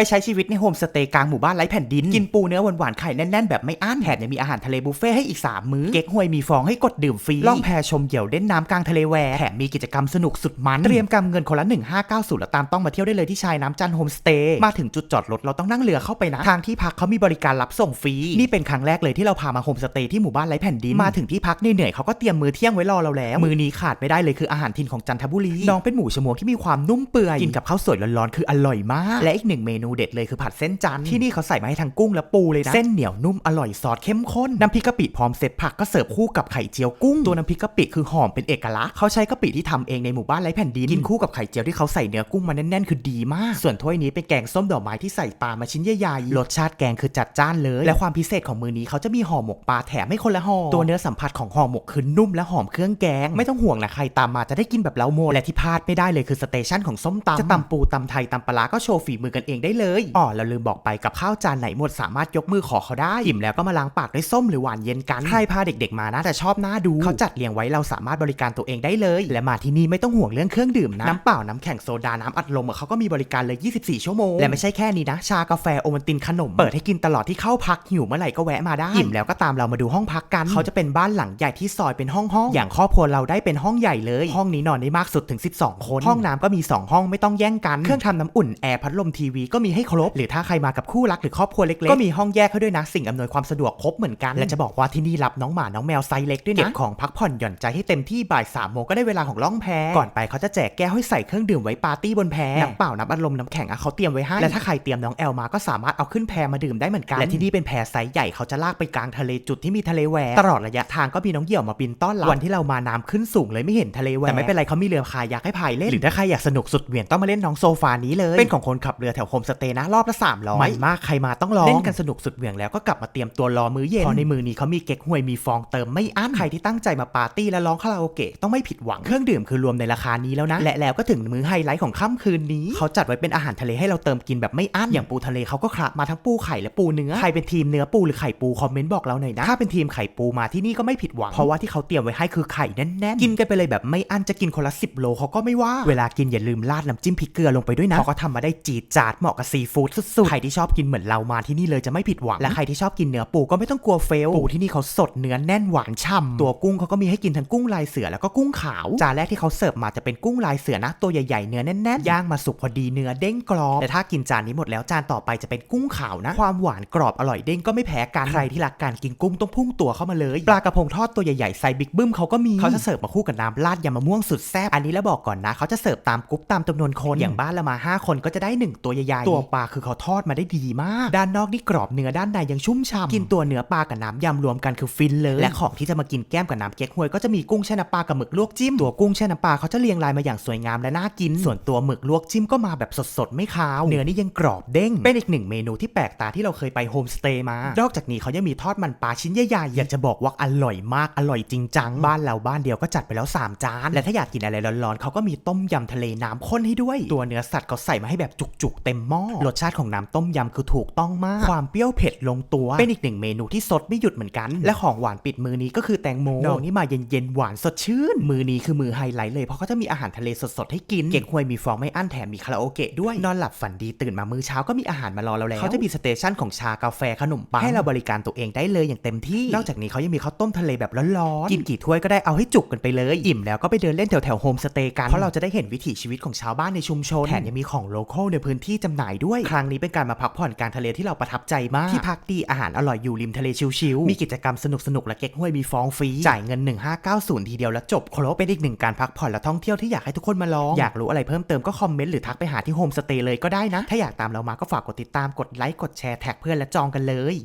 ไปใช้ชีวิตในโฮมสเตย์กลางหมู่บ้านไร้แผ่นดิน กินปูเนื้อหวานๆไข่แน่นๆแบบไม่อั้นแถมยังมีอาหารทะเลบุฟเฟ่ต์ให้อีก 3 มื้อ เก๊กฮวยมีฟองให้กดดื่มฟรีล่องแพชมเหยี่ยวเล่นน้ำกลางทะเลแหวกแถมมีกิจกรรมสนุกสุดมัน เตรียมกำเงินคนละ 1590 แล้วตามต้องมาเที่ยวได้เลยที่ชายน้ำจันทร์โฮมสเตย์มาถึงจุดจอดรถเราต้องนั่งเรือเข้าไปนะทางที่พักเขามีบริการรับส่งฟรีนี่เป็นครั้งแรกเลยที่เราพามาโฮมสเตย์ที่หมู่บ้านไร้แผ่นดินมาถึงที่พักเหนื่อยๆเขาก็เตรียมมือเที่ยงไว้รอเราแล้ว มือนี้ขาดไม่ได้เลยคืออาหารถิ่นของจันทบุรีน้องเป็นหมูชมวงที่มีความนุ่มเปื่อยกินกับข้าวสวยร้อนๆคืออร่อยมาก และอีกหนึ่งเมนูเด็ดเลยคือผัดเส้นจันทร์ที่นี่เขาใส่มาให้ทั้งกุ้งและปูเลยนะ เส้นเหนียวนุ่มอร่อยซอสเข้มข้น น้ำพริกกะปิพร้อมเสร็จผักก็เสิร์ฟคู่กับไข่เจียวกุ้ง ตัวน้ำพริกกะปิคือหอมเป็นเอกลักษณ์เขาใช้กะปิที่ทำเองในหมู่บ้านไร้แผ่นดิน กินคู่กับไข่เจียวที่เขาใส่เนื้อกุ้งมาแน่นๆคือดีมาก ส่วนถ้วยนี้เป็นแกงส้มดอกไม้ที่ใส่ปลามาชิ้นใหญ่ๆรสชาติแกงคือจัดจ้านเลย และความพิเศษของมือนี้เขาจะมีห่อหมกปลาแถมให้คนละห่อตัวเนื้อสัมผัสของห่อหมกคือนุ่มและหอมเครื่องแกง ไม่ต้องห่วงนะใครตามมาจะได้กินแบบเล้าโมและที่พลาดไม่ได้เลยคือสเตชันของส้มตำจะตำปูตำไทยตำปลาร้าก็โชว์ฝีมือกันเองได้เลยอ๋อเราลืมบอกไปกับข้าวจานไหนหมดสามารถยกมือขอเขาได้อิ่มแล้วก็มาล้างปากด้วยส้มหรือหวานเย็นกันใครพาเด็กๆมานะแต่ชอบน่าดูเขาจัดเรียงไว้เราสามารถบริการตัวเองได้เลย และมาที่นี่ไม่ต้องห่วงเรื่องเครื่องดื่มนะน้ำเปล่าน้ำแข็งโซดาน้ำอัดลมอะเขาก็มีบริการเลย 24 ชั่วโมงและไม่ใช่แค่นี้นะ ชากาแฟโอวัลตินขนม เปิดให้กินตลอดที่เข้าพักหิวเมื่อไหร่ก็แวะมาได้อิ่มแล้วก็ตามเรามาดูห้องพักกัน เขาจะเป็นบ้านหลังใหญ่ที่ซอยเป็นห้องห้องๆอย่างครอบครัวเราได้เป็นห้องใหญ่เลย ห้องนี้นอนได้มากสุดถึง 12 คน ห้องน้ำก็มี 2 ห้องไม่ต้องแย่งกันเครื่องทำน้ำอุ่นแอร์พัดลมทีวีก็มีให้ครบ หรือถ้าใครมากับคู่รักหรือครอบครัวเล็กๆ ก็มีห้องแยกให้ด้วยนะ สิ่งอำนวยความสะดวกครบเหมือนกัน และจะบอกว่าที่นี่รับน้องหมา น้องแมวไซส์เล็กด้วยนะเก็บของพักผ่อนหย่อนใจให้เต็มที่บ่ายสามโมงก็ได้เวลาของล่องแพก่อนไปเขาจะแจกแก้วให้ใส่เครื่องดื่มไว้ปาร์ตี้บนแพน้ำเปล่าน้ำอัดลมน้ำแข็งอะเขาเตรียมไว้ให้และถ้าใครเตรียมน้องแอลมาก็สามารถเอาขึ้นแพมาดื่มได้เหมือนกันและที่นี่เป็นแพไซส์ใหญ่เขาจะลากไปกลางทะเลจุดที่มีทะเลแหวกตลอดระยะทางก็มีน้องเหยี่ยวมาบินต้อนรับวันที่เรามาน้ำขึ้นสูงเลยไม่เห็นทะเลแหวกแต่ไม่เป็นไรเขามีเรือคายักให้พายเล่นหรือถ้าใครอยากสนุกสุดเหวี่ยงต้องมาเล่นน้องโซฟานี้เลยเป็นของคนขับเรือแถวโฮมสเตย์นะรอบละ300ไม่มากใครมาต้องลองเล่นกันสนุกสุดเหวี่ยงแล้วก็กลับมาเตรียมตัวรอมื้อเย็นเพราะในมือนี้เขามีเก๊กฮวยมีฟองเติมไม่อั้นใครที่ตั้งใจมาปาร์ตี้และร้องคาราโอเกะต้องไม่ผิดหวังเครื่องดื่มคือรวมในราคานี้แล้วนะ และแล้วก็ถึงมื้อไฮไลท์ของค่ำคืนนี้ เขาจัดไว้เป็นอาหารทะเลให้เราเติมกินแบบไม่อั้นอย่างปูทะเลเขาก็คละมาทั้งปูไข่และปูเนื้อใครเป็นทีมเนื้อปูหรือไข่ปูคอมเมนต์บอกเราหน่อยนะถ้าเป็นทีมไข่ปูมาที่นี่ก็ไม่ผิดหวังเพราะว่าที่เขาเตรียมไว้ให้คือไข่แน่นๆกินกันไปเลยแบบไม่อั้นจะกินคนละ10โลเขาก็ไม่ว่าเวลากินอย่าลืมราดน้ำจิ้มพริกเกลือลงไปด้วยนะเพราะเขาทำมาได้จีดจาดเหมาะกับซีฟู้ดสุดๆ ใครที่ชอบกินเหมือนเรามาที่นี่เลยจะไม่ผิดหวัง และใครที่ชอบกินเนื้อปูก็ไม่ต้องกลัวเฟล ปูที่นี่เขาสดเนื้อแน่นหวานฉ่ำ ตัวกุ้งเขาก็มีให้กินทั้งกุ้งลายเสือแล้วก็กุ้งขาว จานแรกที่เขาเสิร์ฟมาจะเป็นกุ้งลายเสือนะตัวใหญ่ๆเนื้อแน่นๆ ย่างมาสุกพอดีเนื้อเด้งกรอบ แต่ถ้ากินจานนี้หมดแล้วจานต่อไปจะเป็นกุ้งขาวนะ ความหวานกรอบอร่อยเด้งก็ไม่แพ้กัน ใครที่รักการกินกุ้งต้องพุ่งตัวเข้ามาเลย ปลากระพงทอดตัวใหญ่ๆไซส์บิ๊กบึ้มเขาก็มี เขาจะเสิร์ฟมาคู่กับน้ำราดยำมะม่วงสุดแซ่บ อันนี้แล้วบอกก่อนนะเขาจะเสิร์ฟตามกรุ๊ปตามจำนวนคน อย่างบ้านเรามาห้าคนก็จะได้หนึ่งตัวใหญ่ๆตัวปลาคือเขาทอดมาได้ดีมาก ด้านนอกนี่กรอบเนื้อด้านในยังชุ่มฉ่ำกินตัวเนื้อปลากับน้ำยำรวมกันคือฟินเลย และของที่จะมากินแก้มกับน้ำเก๊กฮวยก็จะมีกุ้งแช่น้ำปลากับหมึกลวกจิ้มตัวกุ้งแช่น้ำปลาเขาจะเรียงรายมาอย่างสวยงามและน่ากิน ส่วนตัวหมึกลวกจิ้มก็มาแบบสดๆไม่คาว เนื้อนี่ยังกรอบเด้ง เป็นอีกหนึ่งเมนูที่แปลกตาที่เราเคยไปโฮมสเตย์มานอกจากนี้เขายังมีทอดมันปลาชิ้นใหญ่ๆอยากจะบอกว่าอร่อยมากอร่อยจริงจังบ้านเราบ้านเดียวก็จัดไปแล้ว 3 จาน และถ้าอยากกินอะไรร้อนๆเขาก็มีต้มยำทะเลน้ำข้นให้ด้วย ตัวเนื้อสัตว์เขาใส่มาให้แบบจุกๆเต็มหม้อรสชาติของน้ำต้มยำคือถูกต้องมาก ความเปรี้ยวเผ็ดลงตัว เป็นอีกหนึ่งเมนูที่สดไม่หยุดเหมือนกัน และของหวานปิดมือนี้ก็คือแตงโมดอกนี้มาเย็นๆหวานสดชื่น มือนี้คือมือไฮไลท์เลยเพราะเขาจะมีอาหารทะเลสดๆให้กิน เก่งหวยมีฟองไม่อั้นแถมมีคาราโอเกะด้วย นอนหลับฝันดีตื่นมามื้อเช้าก็มีอาหารมารอเราแล้ว เขาจะมีสเตชันของชากาแฟขนมปังให้เราบริการตัวเองได้เลยอย่างเต็มที่ นอกจากนี้เขายังมีข้าวต้มทะเลแบบร้อนๆ กินกี่ถ้วยก็ได้เอาให้จุกกันไปเลย อิ่มแล้วก็ไปเดินเล่นแถวแถวโฮมสเตย์กัน เพราะเราจะได้เห็นวิถีชีวิตของชาวบ้านในชุมชน แถมยังมีของโลคอลในพื้นที่จำหน่ายด้วย ครั้งนี้เป็นการมาพักผ่อนกลารทะเลที่เราประทับใจมาก ที่พักดีอาหารอร่อยอยู่ริมทะเลชิลๆ มีกิจกรรมสนุกๆและเก๊กฮวยมีฟองฟรี จ่ายเงิน 1590 ทีเดียวแล้วจบครบเป็นอีกหนึ่งการพักผ่อนและท่องเที่ยวที่อยากให้ทุกคนมาลอง อยากรู้อะไรเพิ่มเติมก็คอมเมนต์หรือทักไปหาที่โฮมสเตย์เลยก็ได้นะ ถ้าอยากตามเรามาก็ฝากกดติดตามกดไลค์กดแชร์แท็กเพื่อนและจองกันเลย